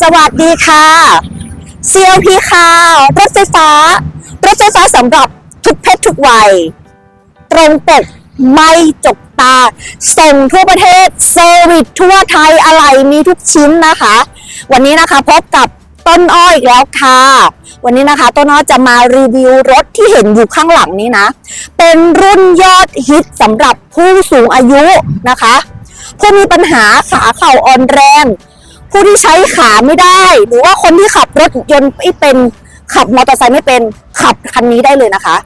สวัสดีค่ะ CLP ค่ะรถไฟฟ้า รถไฟฟ้าสำหรับทุกเพศทุกวัย ตรงปกไม่จกตา ส่งทั่วประเทศเซอร์วิสทั่วไทยอะไรมีทุกชิ้นนะคะ วันนี้นะคะพบกับต้นอ้ออีกแล้วค่ะ วันนี้นะคะ ต้นอ้อยจะมารีวิวรถที่เห็นอยู่ข้างหลังนี้นะ เป็นรุ่นยอดฮิตสำหรับผู้สูงอายุนะคะ ผู้มีปัญหาขาเข่าอ่อนแรง ผู้ที่ใช้ขาไม่ได้ หรือว่าคนที่ขับรถยนต์ไม่เป็นขับมอเตอร์ไซค์ไม่เป็นขับคันนี้ได้เลยนะคะ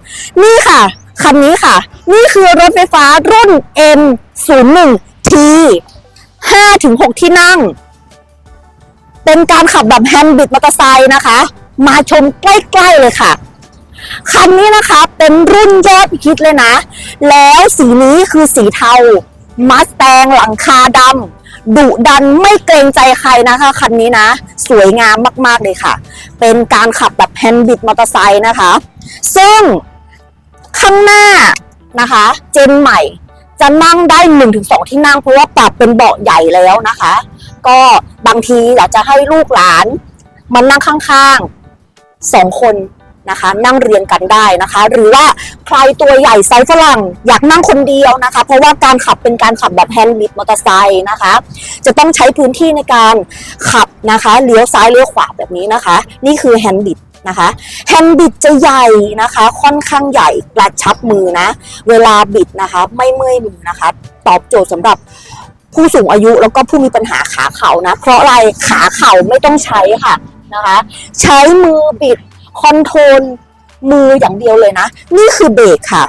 นี่ค่ะ คันนี้ค่ะ นี่คือรถไฟฟ้ารุ่น M01T 5ถึง6ที่นั่ง เป็นการขับแบบแฮนด์บิดมอเตอร์ไซค์นะคะ มาชมใกล้ๆเลยค่ะ คันนี้นะคะเป็นรุ่นยอดฮิตเลยนะ แล้วสีนี้คือสีเทา มัสแตงหลังคาดำ ดุดันไม่เกรงใจใครนะคะคันนี้นะ สวยงามมากๆเลยค่ะ เป็นการขับแบบแฮนด์บิดมอเตอร์ไซค์นะคะ ซึ่งข้างหน้านะคะ เจนใหม่จะนั่งได้ 1-2 ที่นั่งเพราะว่าปรับเป็นเบาะใหญ่แล้วนะคะ ก็บางทีอยากจะให้ลูกหลาน มันนั่งข้างๆสองคน นะคะ นั่งเรียงกันได้นะคะ หรือว่าใครตัวใหญ่ไซส์ฝรั่งอยากนั่งคนเดียวนะคะ เพราะว่าการขับเป็นการขับแบบแฮนด์บิดมอเตอร์ไซค์นะคะ จะต้องใช้พื้นที่ในการขับนะคะเลี้ยวซ้ายเลี้ยวขวาแบบนี้นะคะ นี่คือแฮนด์บิดนะคะแฮนด์บิดจะใหญ่นะคะ ค่อนข้างใหญ่กระชับมือนะ เวลาบิดนะคะ ไม่เมื่อยมือนะคะ ตอบโจทย์สำหรับผู้สูงอายุแล้วก็ผู้มีปัญหาขาเข่านะ เพราะอะไรขาเข่าไม่ต้องใช้ค่ะนะคะ ใช้มือบิด คอนโทรลมืออย่างเดียวเลยนะ นี่คือเบรกค่ะ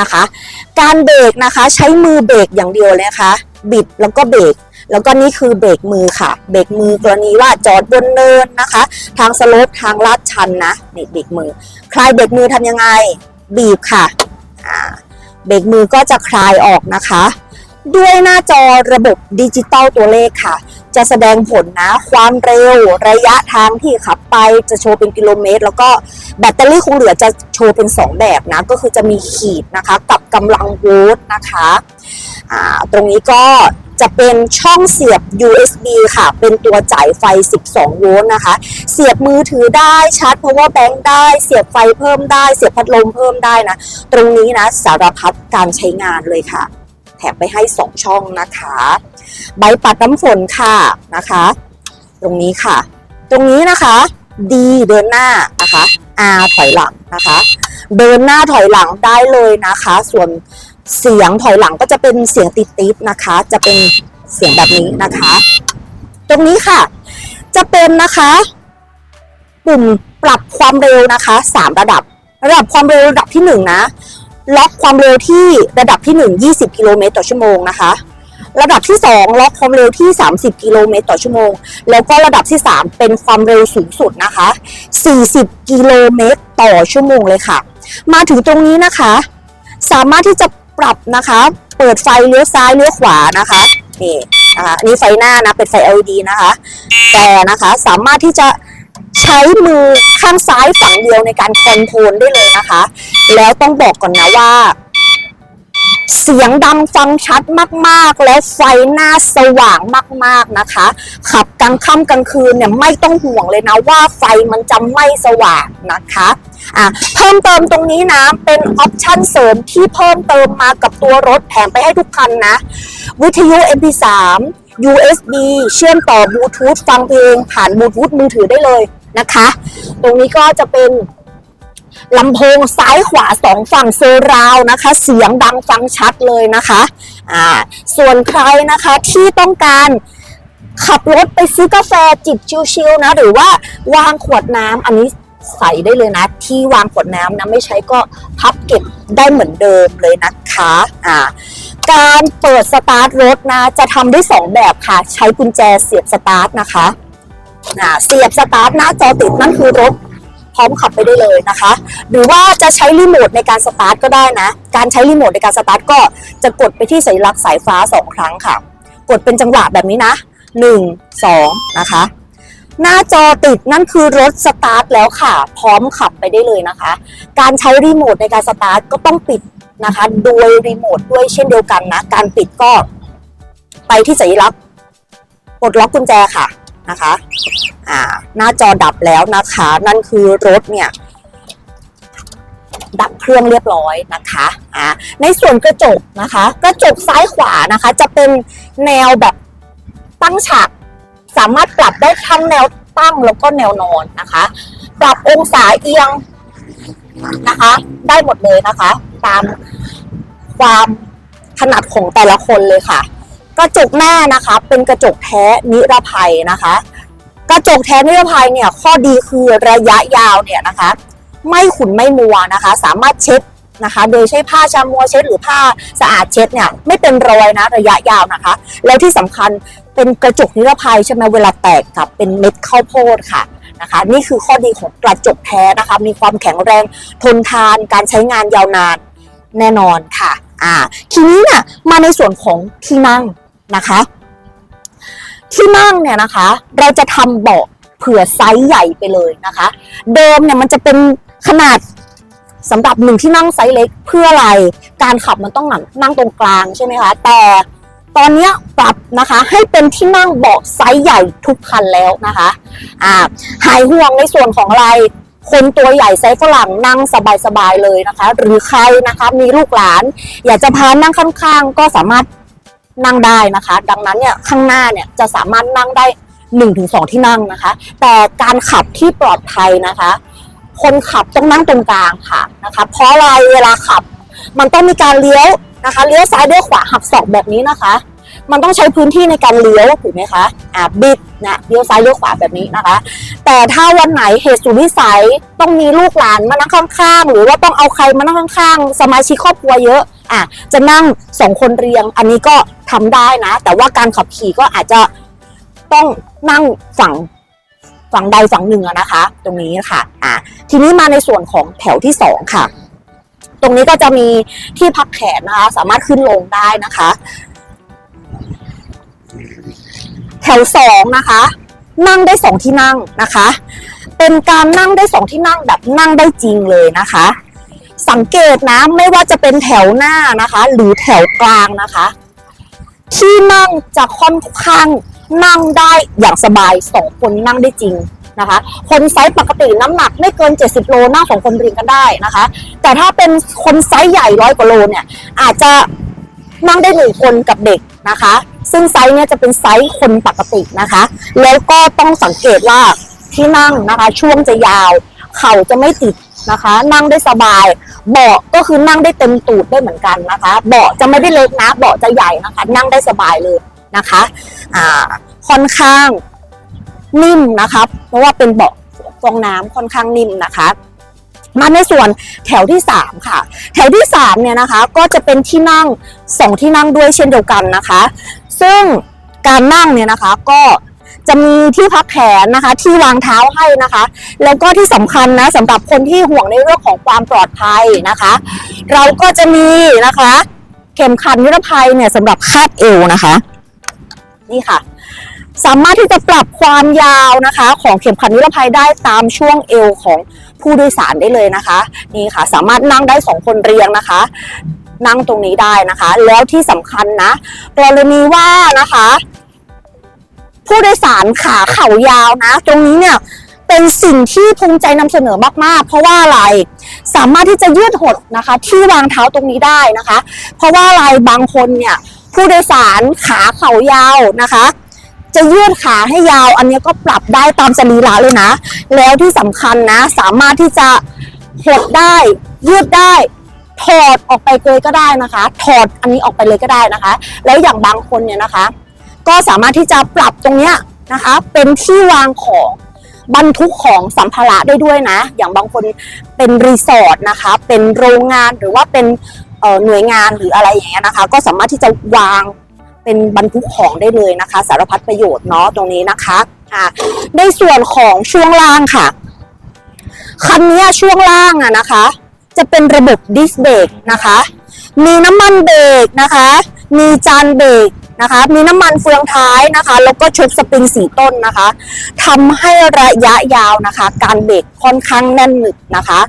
นะคะ การเบรกนะคะใช้มือเบรกอย่างเดียวเลยนะคะ บิดแล้วก็เบรกแล้วก็นี่คือเบรกมือค่ะ เบรกมือกรณีว่าจอดบนเนินนะคะ ทางสโลปทางลาดชันนะนี่เบรกมือ คลายเบรกมือทำยังไง บีบค่ะอ่าเบรกมือก็จะคลายออกนะคะ ด้วยหน้าจอระบบดิจิตอลตัวเลขค่ะ จะแสดงผลนะ ความเร็วระยะทางที่ขับไปจะโชว์เป็นกิโลเมตร แล้วก็แบตเตอรี่คงเหลือจะโชว์เป็น 2 แบบนะ ก็คือจะมีขีดนะคะ กับกำลังโวลต์นะคะตรงนี้ก็จะเป็นช่องเสียบ USB ค่ะ เป็นตัวจ่ายไฟ 12 โวลต์นะคะ เสียบมือถือได้ชาร์จ power bank ได้ เสียบไฟเพิ่มได้ เสียบพัดลมเพิ่มได้นะ ตรงนี้นะสารพัดการใช้งานเลยค่ะ ถมไปให้ 2 ช่องนะคะ ใบปัดน้ำฝนค่ะนะคะ ตรงนี้ค่ะ ตรงนี้นะคะ D เดินหน้านะคะ R ถอยหลังนะคะ เดินหน้าถอยหลังได้เลยนะคะ ส่วนเสียงถอยหลังก็จะเป็นเสียงติดๆนะคะ จะเป็นเสียงแบบนี้นะคะ ตรงนี้ค่ะ จะเป็นนะคะปุ่มปรับความเร็วนะคะ 3 ระดับ ระดับความเร็วระดับที่ 1 นะ ล็อกความเร็วที่ระดับที่ 1 20 กิโลเมตรต่อชั่วโมงนะคะ ระดับที่ 2 ล็อกความเร็วที่ 30 กิโลเมตรต่อชั่วโมง แล้วก็ระดับที่ 3 เป็นความเร็วสูงสุดนะคะ 40 กิโลเมตรต่อชั่วโมงเลยค่ะ มาถึงตรงนี้นะคะ สามารถที่จะปรับนะคะ เปิดไฟเลี้ยวซ้ายเลี้ยวขวานะคะ นี่นะคะนนี้ไฟหน้านะ เป็นไฟ LED นะคะ แต่นะคะสามารถที่จะ ช้มือข้างซ้ายฝั่งเดียวในการคอนโทรลได้เลยนะคะ แล้วต้องบอกก่อนนะว่า เสียงดังฟังชัดมากๆ แล้วไฟหน้าสว่างมากๆนะคะ ขับกลางค่ำกลางคืนเนี่ยไม่ต้องห่วงเลยนะว่าไฟมันจะไม่สว่างนะคะอะเพิ่มเติมตรงนี้นะเป็นออปชั่นเสริมที่เพิ่มเติมมากับตัวรถแถมไปให้ทุกคันนะ วิทยุ MP3 USB เชื่อมต่อบลูทูธฟังเพลงผ่านบลูทูธมือถือได้เลย นะคะ ตรงนี้ก็จะเป็นลำโพงซ้ายขวาสองฝั่งเซร์ราวนะคะ เสียงดังฟังชัดเลยนะคะอ่าส่วนใครนะคะที่ต้องการขับรถไปซื้อกาแฟจิบชิลๆนะ หรือว่าวางขวดน้ำอันนี้ใส่ได้เลยนะ ที่วางขวดน้ำนะไม่ใช้ก็พับเก็บได้เหมือนเดิมเลยนะคะอ่าการเปิดสตาร์ทรถนะ จะทำได้สองแบบค่ะ ใช้กุญแจเสียบสตาร์ทนะคะ อ่าเสียบสตาร์ทหน้าจอติดนั่นคือรถพร้อมขับไปได้เลยนะคะ หรือว่าจะใช้รีโมทในการสตาร์ทก็ได้นะ การใช้รีโมทในการสตาร์ทก็จะกดไปที่สัญลักษณ์สายฟ้า 2 ครั้งค่ะ กดเป็นจังหวะแบบนี้นะ 1 2 นะคะ หน้าจอติดนั่นคือรถสตาร์ทแล้วค่ะ พร้อมขับไปได้เลยนะคะ การใช้รีโมทในการสตาร์ทก็ต้องปิดนะคะ โดยรีโมทด้วยเช่นเดียวกันนะ การปิดก็ไปที่สัญลักษณ์ปลดล็อกกุญแจค่ะ นะคะอ่าหน้าจอดับแล้วนะคะ นั่นคือรถเนี่ยดับเครื่องเรียบร้อยนะคะอ่าในส่วนกระจกนะคะ กระจกซ้ายขวานะคะ จะเป็นแนวแบบตั้งฉาก สามารถปรับได้ทั้งแนวตั้งแล้วก็แนวนอนนะคะ ปรับองศาเอียงนะคะ ได้หมดเลยนะคะ ตามความถนัดของแต่ละคนเลยค่ะ กระจกหน้านะคะเป็นกระจกแท้นิรภัยนะคะ กระจกแท้นิรภัยเนี่ยข้อดีคือระยะยาวเนี่ยนะคะ ไม่ขุ่นไม่มัวนะคะ สามารถเช็ดนะคะ โดยใช้ผ้าชามัวเช็ดหรือผ้าสะอาดเช็ดเนี่ยไม่เป็นรอยนะระยะยาวนะคะ แล้วที่สำคัญเป็นกระจกนิรภัยใช่ไหมเวลาแตกกับเป็นเม็ดข้าวโพดค่ะนะคะ นี่คือข้อดีของกระจกแท้นะคะ มีความแข็งแรงทนทานการใช้งานยาวนานแน่นอนค่ะ อ่า ทีนี้เนี่ยมาในส่วนของที่นั่ง นะคะ ที่นั่งเนี่ยนะคะ เราจะทำเบาะเผื่อไซส์ใหญ่ไปเลยนะคะ เดิมเนี่ยมันจะเป็นขนาดสำหรับหนึ่งที่นั่งไซส์เล็กเพื่ออะไร การขับมันต้องนังนั่งตรงกลางใช่ไหมคะ แต่ตอนนี้ปรับนะคะให้เป็นที่นั่งเบาะไซส์ใหญ่ทุกคันแล้วนะคะอ่าหายห่วงในส่วนของอะไร คนตัวใหญ่ไซส์ฝรั่งนั่งสบายๆเลยนะคะ หรือใครนะคะมีลูกหลาน อยากจะพานั่งข้างๆ ก็สามารถ นั่งได้นะคะ ดังนั้นเนี่ยข้างหน้าเนี่ยจะสามารถนั่งได้1-2 ที่นั่งนะคะ แต่การขับที่ปลอดภัยนะคะ คนขับต้องนั่งตรงกลางค่ะนะคะ เพราะอะไรเวลาขับ มันต้องมีการเลี้ยวนะคะเลี้ยวซ้ายเลี้ยวขวาหักศอกแบบนี้นะคะ มันต้องใช้พื้นที่ในการเลี้ยวถูกไหมคะอ่าบิดนะเลี้ยวซ้ายเลี้ยวขวาแบบนี้นะคะ แต่ถ้าวันไหนเหตุสุดวิสัยต้องมีลูกหลานมานั่งข้างๆ หรือว่าต้องเอาใครมานั่งข้างๆ สมาชิกครอบครัวเยอะ อะจะนั่งสองคนเรียง อันนี้ก็ทำได้นะ แต่ว่าการขับขี่ก็อาจจะต้องนั่งฝั่งฝั่งใดฝั่งหนึ่งนะคะ ตรงนี้ค่ะอะทีนี้มาในส่วนของแถวที่สองค่ะ ตรงนี้ก็จะมีที่พักแขนนะคะ สามารถขึ้นลงได้นะคะ แถวสองนะคะ นั่งได้สองที่นั่งนะคะ เป็นการนั่งได้สองที่นั่งแบบนั่งได้จริงเลยนะคะ สังเกตนะไม่ว่าจะเป็นแถวหน้านะคะ หรือแถวกลางนะคะ ที่นั่งจะค่อนข้างนั่งได้อย่างสบายสองคนนั่งได้จริงนะคะ คนไซส์ปกติน้ำหนักไม่เกิน 70 โลนั่งสองคนเรียงกันได้นะคะ แต่ถ้าเป็นคนไซส์ใหญ่ร้อยกว่าโลเนี่ยอาจจะนั่งได้หนึ่งคนกับเด็กนะคะ ซึ่งไซส์เนี่ยจะเป็นไซส์คนปกตินะคะ แล้วก็ต้องสังเกตว่าที่นั่งนะคะ ช่วงจะยาว เข่าจะไม่ติดนะคะ นั่งได้สบาย เบาะก็คือนั่งได้เต็มตูดได้เหมือนกันนะคะ เบาะจะไม่ได้เล็กนะ เบาะจะใหญ่นะคะ นั่งได้สบายเลยนะคะ อ่า ค่อนข้างนิ่มนะคะ เพราะว่าเป็นเบาะฟองน้ำค่อนข้างนิ่มนะคะ มาในส่วนแถวที่สามค่ะ แถวที่สามเนี่ยนะคะ ก็จะเป็นที่นั่งสองที่นั่งด้วยเช่นเดียวกันนะคะ ซึ่งการนั่งเนี่ยนะคะก็ จะมีที่พักแขนนะคะ ที่วางเท้าให้นะคะ แล้วก็ที่สำคัญนะสำหรับคนที่ห่วงในเรื่องของความปลอดภัยนะคะ เราก็จะมีนะคะ เข็มขัดนิรภัยเนี่ยสำหรับคาดเอวนะคะ นี่ค่ะ สามารถที่จะปรับความยาวนะคะ ของเข็มขัดนิรภัยได้ตามช่วงเอวของผู้โดยสารได้เลยนะคะ นี่ค่ะ สามารถนั่งได้สองคนเรียงนะคะนั่งตรงนี้ได้นะคะ แล้วที่สำคัญนะกรณีว่านะคะ ผู้โดยสารขาเข่ายาวนะ ตรงนี้เนี่ยเป็นสิ่งที่ภูมิใจนำเสนอมากๆ เพราะว่าอะไรสามารถที่จะยืดหดนะคะ ที่วางเท้าตรงนี้ได้นะคะ เพราะว่าอะไรบางคนเนี่ยผู้โดยสารขาเข่ายาวนะคะ จะยืดขาให้ยาว อันนี้ก็ปรับได้ตามสรีระเลยนะ แล้วที่สำคัญนะ สามารถที่จะหดได้ยืดได้ถอดออกไปเลยก็ได้นะคะ ถอดอันนี้ออกไปเลยก็ได้นะคะ แล้วอย่างบางคนเนี่ยนะคะ ก็สามารถที่จะปรับตรงเนี้ยนะคะ เป็นที่วางของบรรทุกของสัมภาระได้ด้วยนะ อย่างบางคนเป็นรีสอร์ทนะคะ เป็นโรงงานหรือว่าเป็นหน่วยงานหรืออะไรอย่างเงี้ยนะคะ ก็สามารถที่จะวางเป็นบรรทุกของได้เลยนะคะ สารพัดประโยชน์เนาะตรงนี้นะคะอ่าในส่วนของช่วงล่างค่ะคันนี้ช่วงล่างอะนะคะ จะเป็นระบบดิสเบรกนะคะ มีน้ำมันเบรกนะคะ มีจานเบรก นะคะ มีน้ำมันเฟืองท้ายนะคะ แล้วก็ชุดสปริงสีต้นนะคะทำให้ระยะยาวนะคะ การเบรกค่อนข้างแน่นหนึบนะคะ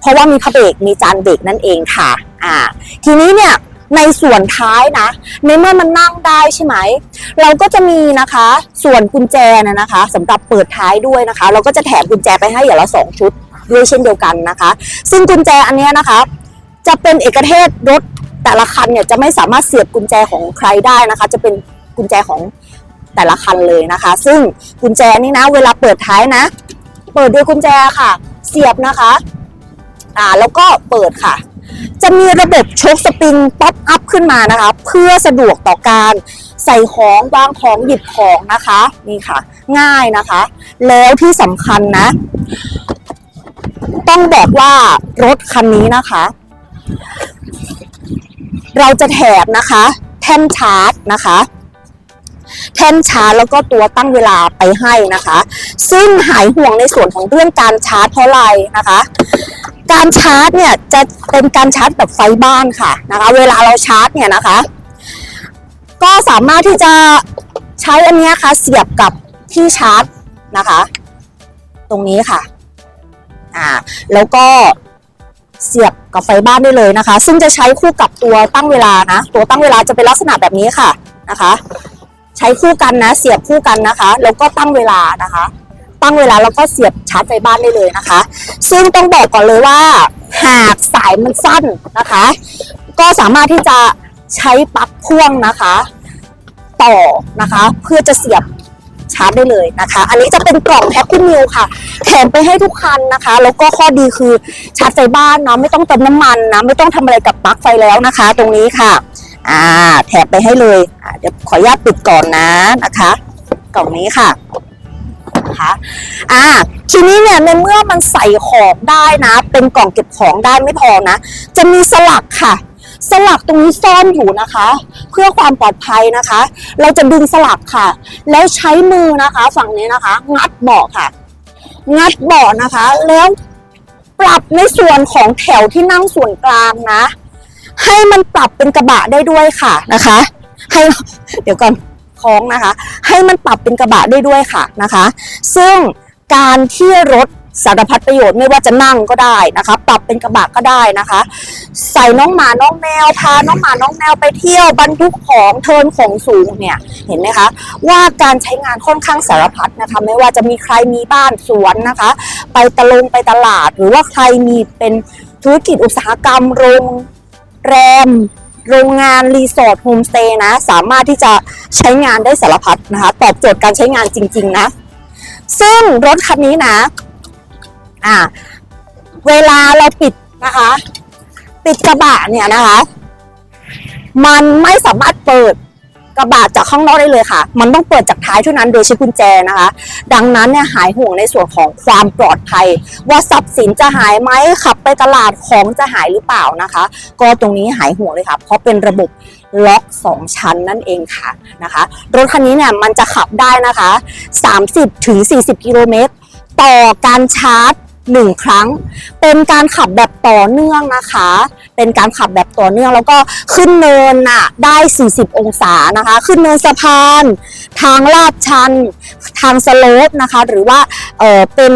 เพราะว่ามีพระเบรกมีจานเบรกนั่นเองค่ะ อ่า ทีนี้เนี่ยในส่วนท้ายนะ ในเมื่อมันนั่งได้ใช่ไหม เราก็จะมีนะคะ ส่วนกุญแจนะนะคะสำหรับเปิดท้ายด้วยนะคะ เราก็จะแถมกุญแจไปให้อย่างละสองชุดด้วยเช่นเดียวกันนะคะ ซึ่งกุญแจอันนี้นะคะ จะเป็นเอกเทศรถ แต่ละคันเนี่ยจะไม่สามารถเสียบกุญแจของใครได้นะคะ จะเป็นกุญแจของแต่ละคันเลยนะคะ ซึ่งกุญแจนี่นะ เวลาเปิดท้ายนะ เปิดด้วยกุญแจค่ะ เสียบนะคะ อ่าแล้วก็เปิดค่ะ จะมีระบบโชคสปริงป๊อปอัพขึ้นมานะคะ เพื่อสะดวกต่อการใส่ของวางของหยิบของนะคะนี่ค่ะ ง่ายนะคะ แล้วที่สำคัญนะ ต้องบอกว่ารถคันนี้นะคะ เราจะแถบนะคะ แท่นชาร์จนะคะ แท่นชาร์จแล้วก็ตัวตั้งเวลาไปให้นะคะ ซึ่งหายห่วงในส่วนของเรื่องการชาร์จเพราะอะไรนะคะ การชาร์จเนี่ยจะเป็นการชาร์จแบบไฟบ้านค่ะนะคะ เวลาเราชาร์จเนี่ยนะคะ ก็สามารถที่จะใช้อันนี้ค่ะเสียบกับที่ชาร์จนะคะ ตรงนี้ค่ะอ่าแล้วก็ เสียบกับไฟบ้านได้เลยนะคะ ซึ่งจะใช้คู่กับตัวตั้งเวลานะ ตัวตั้งเวลาจะเป็นลักษณะแบบนี้ค่ะนะคะ ใช้คู่กันนะ เสียบคู่กันนะคะ แล้วก็ตั้งเวลานะคะ ตั้งเวลาแล้วก็เสียบชาร์จไฟบ้านได้เลยนะคะ ซึ่งต้องบอกก่อนเลยว่า หากสายมันสั้นนะคะ ก็สามารถที่จะใช้ปลั๊กพ่วงนะคะ ต่อนะคะ เพื่อจะเสียบ ชาร์จได้เลยนะคะ อันนี้จะเป็นกล่องแฮปปี้มิลค่ะแถมไปให้ทุกคันนะคะ แล้วก็ข้อดีคือชาร์จไฟบ้านเนาะไม่ต้องเติมน้ำมันนะไม่ต้องทำอะไรกับปลั๊กไฟแล้วนะคะ ตรงนี้ค่ะอ่าแถมไปให้เลยเดี๋ยวขออนุญาตปิดก่อนนะนะคะ กล่องนี้ค่ะนะคะอ่า ทีนี้เนี่ยในเมื่อมันใส่ของได้นะ เป็นกล่องเก็บของได้ไม่พอนะ จะมีสลักค่ะ สลักตรงนี้ซ่อนอยู่นะคะ เพื่อความปลอดภัยนะคะ เราจะดึงสลักค่ะ แล้วใช้มือนะคะ ฝั่งนี้นะคะ งัดเบาะค่ะ งัดเบาะนะคะ แล้วปรับในส่วนของแถวที่นั่งส่วนกลางนะ ให้มันปรับเป็นกระบะได้ด้วยค่ะนะคะ ให้เดี๋ยวก่อนคล้องนะคะ ให้มันปรับเป็นกระบะได้ด้วยค่ะนะคะ ซึ่งการที่รถ สารพัดประโยชน์ไม่ว่าจะนั่งก็ได้นะคะ ปรับเป็นกระบะก็ได้นะคะ ใส่น้องหมาน้องแมวพาน้องหมาน้องแมวไปเที่ยวบรรทุกของเทินของสูงเนี่ยเห็นไหมคะ ว่าการใช้งานค่อนข้างสารพัดนะคะ ไม่ว่าจะมีใครมีบ้านสวนนะคะ ไปตะลงไปตลาด หรือว่าใครมีเป็นธุรกิจอุตสาหกรรมโรงแรมโรงงานรีสอร์ทโฮมสเตย์นะ สามารถที่จะใช้งานได้สารพัดนะคะ ตอบโจทย์การใช้งานจริง ๆ นะ ซึ่งรถคันนี้นะ อ่าเวลาเราปิดนะคะ ปิดกระบะเนี่ยนะคะ มันไม่สามารถเปิดกระบะจากข้างนอกได้เลยค่ะ มันต้องเปิดจากท้ายเท่านั้นโดยใช้กุญแจนะคะ ดังนั้นเนี่ยหายห่วงในส่วนของความปลอดภัย ว่าทรัพย์สินจะหายไหมขับไปตลาดของจะหายหรือเปล่านะคะ ก็ตรงนี้หายห่วงเลยค่ะ เพราะเป็นระบบล็อก 2 ชั้นนั่นเองค่ะนะคะ รถคันนี้เนี่ยมันจะขับได้นะคะ 30ถึง40 กิโลเมตรต่อการชาร์จ 1 ครั้ง เป็นการขับแบบต่อเนื่องนะคะ เป็นการขับแบบต่อเนื่องแล้วก็ขึ้นเนินน่ะได้ 40 องศานะคะ ขึ้นเนินสะพาน ทางลาดชัน ทางสโลปนะคะ หรือว่าเออเป็น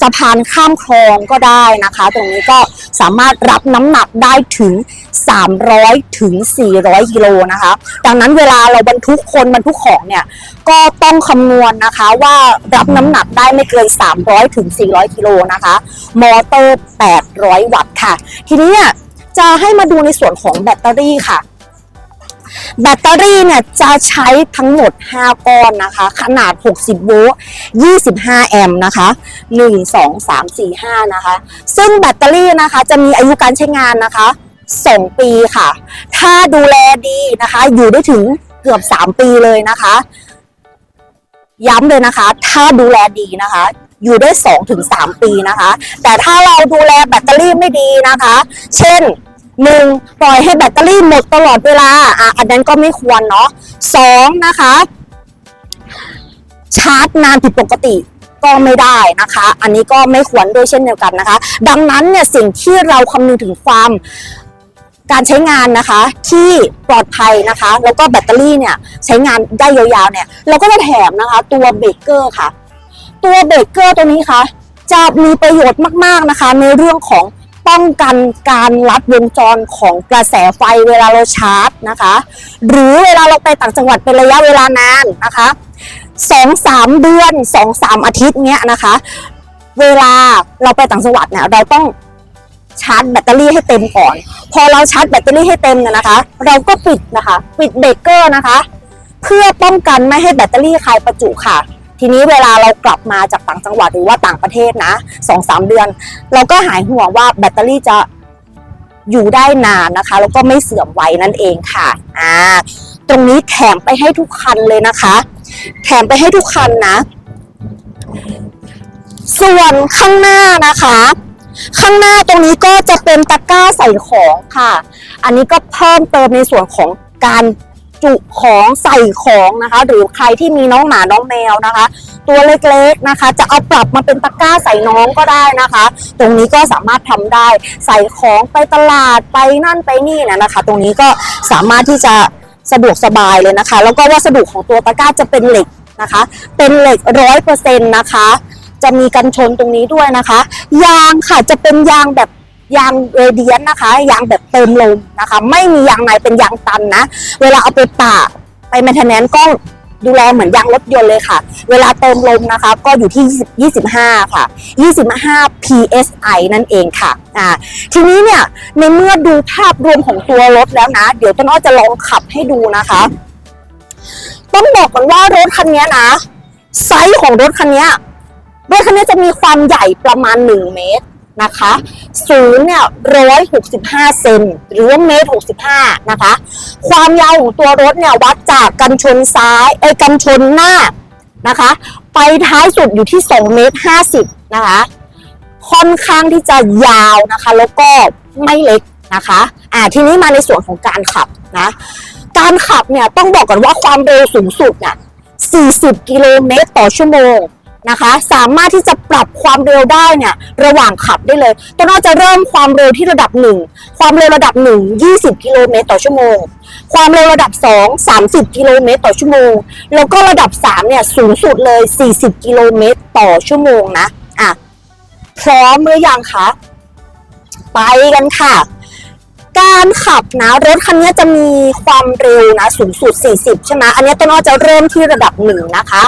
สะพานข้ามคลองก็ได้นะคะ ตรงนี้ก็สามารถรับน้ำหนักได้ถึง 300 ถึง 400 กิโลนะคะ ดังนั้นเวลาเราบรรทุกคนบรรทุกของเนี่ย ก็ต้องคำนวณนะคะว่ารับน้ำหนักได้ไม่เกิน 300 ถึง 400 กิโลนะคะมอเตอร์ 800 วัตต์ค่ะ ทีนี้เนี่ยจะให้มาดูในส่วนของแบตเตอรี่ค่ะ แบตเตอรี่เนี่ยจะใช้ทั้งหมด 5 ก้อนนะคะ ขนาด 60 โวลต์ 25 แอมป์นะคะ 1 2 3 4 5 นะคะ ซึ่งแบตเตอรี่นะคะจะมีอายุการใช้งานนะคะ 2 ปีค่ะ ถ้าดูแลดีนะคะ อยู่ได้ถึงเกือบ 3 ปีเลยนะคะย้ำเลยนะคะ ถ้าดูแลดีนะคะ อยู่ได้2ถึง3ปีนะคะ แต่ถ้าเราดูแลแบตเตอรี่ไม่ดีนะคะ เช่นหนึ่งปล่อยให้แบตเตอรี่หมดตลอดเวลาอะอันนั้นก็ไม่ควรเนาะสองนะคะ ชาร์จนานผิดปกติก็ไม่ได้นะคะ อันนี้ก็ไม่ควรด้วยเช่นเดียวกันนะคะ ดังนั้นเนี่ยสิ่งที่เราคำนึงถึงความการใช้งานนะคะที่ปลอดภัยนะคะ แล้วก็แบตเตอรี่เนี่ยใช้งานได้ยาวๆเนี่ยเราก็จะแถมนะคะ ตัวเบรกเกอร์ค่ะ ตัวเบรกเกอร์ตัวนี้ค่ะจะมีประโยชน์มากๆนะคะ ในเรื่องของป้องกันการลัดวงจรของกระแสไฟเวลาเราชาร์จนะคะ หรือเวลาเราไปต่างจังหวัดเป็นระยะเวลานานนะคะสองสามเดือนสองสามอาทิตย์เนี้ยนะคะ เวลาเราไปต่างจังหวัดเนี่ยเราต้องชาร์จแบตเตอรี่ให้เต็มก่อน พอเราชาร์จแบตเตอรี่ให้เต็มเนี่ยนะคะ เราก็ปิดนะคะ ปิดเบรกเกอร์นะคะ เพื่อป้องกันไม่ให้แบตเตอรี่คายประจุค่ะ ทีนี้เวลาเรากลับมาจากต่างจังหวัดหรือว่าต่างประเทศนะสองสามเดือน เราก็หายห่วงว่าแบตเตอรี่จะอยู่ได้นานนะคะ แล้วก็ไม่เสื่อมไวนั่นเองค่ะอ่าตรงนี้แถมไปให้ทุกคันเลยนะคะ แถมไปให้ทุกคันนะ ส่วนข้างหน้านะคะ ข้างหน้าตรงนี้ก็จะเป็นตะกร้าใส่ของค่ะ อันนี้ก็เพิ่มเติมในส่วนของการ จุของใส่ของนะคะ หรือใครที่มีน้องหมาน้องแมวนะคะ ตัวเล็กๆนะคะ จะเอาปรับมาเป็นตะกร้าใส่น้องก็ได้นะคะ ตรงนี้ก็สามารถทำได้ใส่ของไปตลาดไปนั่นไปนี่นะนะคะ ตรงนี้ก็สามารถที่จะสะดวกสบายเลยนะคะ แล้วก็วัสดุของตัวตะกร้าจะเป็นเหล็กนะคะ เป็นเหล็กร้อยเปอร์เซ็นต์นะคะ จะมีกันชนตรงนี้ด้วยนะคะ ยางค่ะจะเป็นยางแบบ ยางเรเดียนนะคะ ยางแบบเติมลมนะคะ ไม่มียางในเป็นยางตันนะ เวลาเอาไปปะไปแมนเทนแนนก็ดูแลเหมือนยางรถยนต์เลยค่ะ เวลาเติมลมนะคะ ก็อยู่ที่ 25 ค่ะ 25 psi นั่นเองค่ะอ่าทีนี้เนี่ยในเมื่อดูภาพรวมของตัวรถแล้วนะ เดี๋ยวต้นอ้อจะลองขับให้ดูนะคะ ต้องบอกก่อนว่ารถคันนี้นะ ไซส์ของรถคันนี้รถคันนี้จะมีความใหญ่ประมาณ 1 เมตร นะคะสูงเนี่ย165เซนหรือว่าเมตร65นะคะ ความยาวของตัวรถเนี่ยวัดจากกันชนซ้ายเอ้กันชนหน้านะคะ ไปท้ายสุดอยู่ที่2เมตร50นะคะ ค่อนข้างที่จะยาวนะคะ แล้วก็ไม่เล็กนะคะอ่าทีนี้มาในส่วนของการขับนะการขับเนี่ยต้องบอกก่อนว่าความเร็วสูงสุดเนี่ย40 กิโลเมตรต่อชั่วโมง นะคะ สามารถที่จะปรับความเร็วได้เนี่ยระหว่างขับได้เลยต้นอ้อจะเริ่มความเร็วที่ระดับ 1 ความเร็วระดับ 1 20 กิโลเมตรต่อชั่วโมง ความเร็วระดับ 2 30 กิโลเมตรต่อชั่วโมง แล้วก็ระดับ 3 เนี่ยสูงสุดเลย 40 กิโลเมตรต่อชั่วโมงนะอะพร้อมหรือยังคะ ไปกันค่ะ การขับนะ รถคันนี้จะมีความเร็วนะสูงสุด 40 ใช่ไหมอันนี้ต้นอ้อจะเริ่มที่ระดับ1นะคะ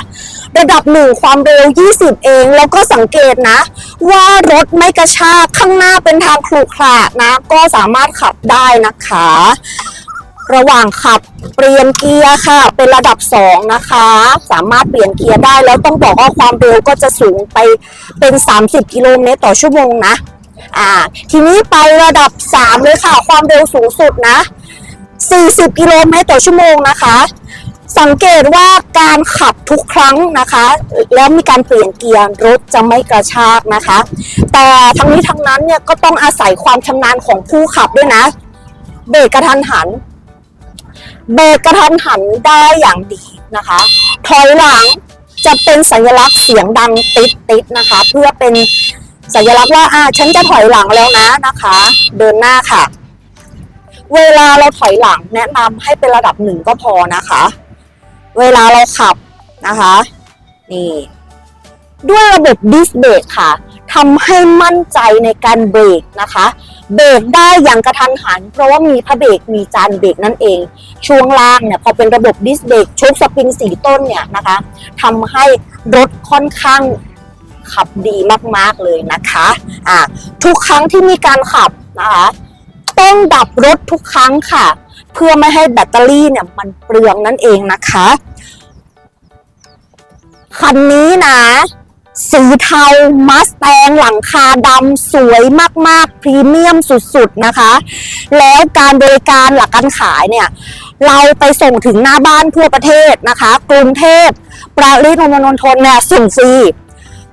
ระดับ1ความเร็ว 20 เอง แล้วก็สังเกตนะ ว่ารถไม่กระชากข้างหน้าเป็นทางขรุขระนะ ก็สามารถขับได้นะคะ ระหว่างขับเปลี่ยนเกียร์ค่ะ เป็นระดับ 2 นะคะ สามารถเปลี่ยนเกียร์ได้แล้วต้องบอกว่าความเร็วก็จะสูงไปเป็น 30 กิโลเมตรต่อชั่วโมงนะ อ่า ทีนี้ไประดับ 3 เลยค่ะ ความเร็วสูงสุดนะ 40 กิโลเมตรต่อชั่วโมงนะคะ สังเกตว่าการขับทุกครั้งนะคะ แล้วมีการเปลี่ยนเกียร์รถจะไม่กระชากนะคะ แต่ทั้งนี้ทั้งนั้นเนี่ยก็ต้องอาศัยความชำนาญของผู้ขับด้วยนะ เบรกกระทันหัน เบรกกระทันหันได้อย่างดีนะคะ ถอยหลังจะเป็นสัญลักษณ์เสียงดังติดติดๆนะคะ เพื่อเป็น สัญลักษณ์ว่าอ่าฉันจะถอยหลังแล้วนะนะคะ เดินหน้าค่ะ เวลาเราถอยหลังแนะนำให้เป็นระดับหนึ่งก็พอนะคะ เวลาเราขับนะคะนี่ด้วยระบบดิสเบรกค่ะทำให้มั่นใจในการเบรกนะคะ เบรกได้อย่างกระทันหัน เพราะว่ามีพระเบรกมีจานเบรกนั่นเอง ช่วงล่างเนี่ยพอเป็นระบบดิสเบรกโชคสปริงสีต้นเนี่ยนะคะทำให้รถค่อนข้าง ขับดีมากๆเลยนะคะอ่าทุกครั้งที่มีการขับนะคะต้องดับรถทุกครั้งค่ะ เพื่อไม่ให้แบตเตอรี่เนี่ยมันเปลืองนั่นเองนะคะคันนี้นะสีเทามัสแตงหลังคาดำสวยมากๆ พรีเมียมสุดๆนะคะ แล้วการบริการหลักการขายเนี่ย เราไปส่งถึงหน้าบ้านทั่วประเทศนะคะ กรุงเทพปริมณฑลเนี่ยส่งฟรี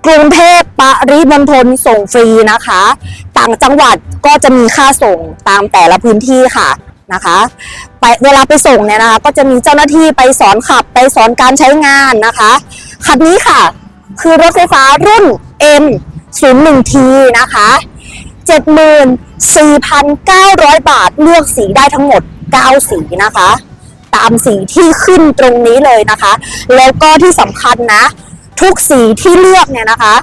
กรุงเทพปริมณฑลส่งฟรีนะคะ ต่างจังหวัดก็จะมีค่าส่งตามแต่ละพื้นที่ค่ะนะคะไปเวลาไปส่งเนี่ยนะคะ ก็จะมีเจ้าหน้าที่ไปสอนขับไปสอนการใช้งานนะคะคันนี้ค่ะ คือรถไฟฟ้ารุ่น M 0 1 T นะคะ 74,900 บาทเลือกสีได้ทั้งหมด 9 สีนะคะ ตามสีที่ขึ้นตรงนี้เลยนะคะ แล้วก็ที่สำคัญนะ ทุกสีที่เลือกเนี่ยนะคะ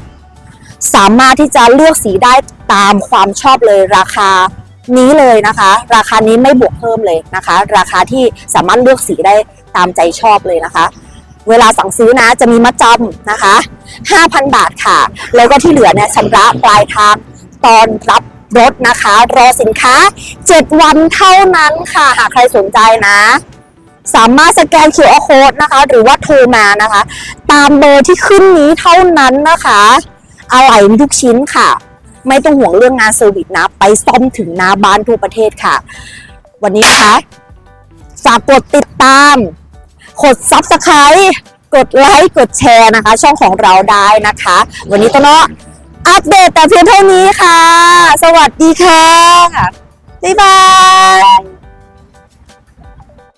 สามารถที่จะเลือกสีได้ตามความชอบเลยราคานี้เลยนะคะ ราคานี้ไม่บวกเพิ่มเลยนะคะ ราคาที่สามารถเลือกสีได้ตามใจชอบเลยนะคะ เวลาสั่งซื้อนะจะมีมัดจำนะคะ 5,000 บาทค่ะ แล้วก็ที่เหลือเนี่ยชำระปลายทางตอนรับรถนะคะ รอสินค้า 7 วันเท่านั้นค่ะ หากใครสนใจนะ สามารถสแกน QR code นะคะ หรือว่าโทรมานะคะ ตามเบอร์ที่ขึ้นนี้เท่านั้นนะคะอะไหล่ทุกชิ้นค่ะ ไม่ต้องห่วงเรื่องงานเซอร์วิสนะ ไปซ่อมถึงหน้าบ้านทั่วประเทศค่ะ วันนี้นะคะ ฝากกดติดตาม กด Subscribe กดไลค์กดแชร์นะคะ ช่องของเราได้นะคะ วันนี้ต้นอ้อัปเดตแต่เพียงเท่านี้ค่ะ สวัสดีค่ะ บ๊ายบาย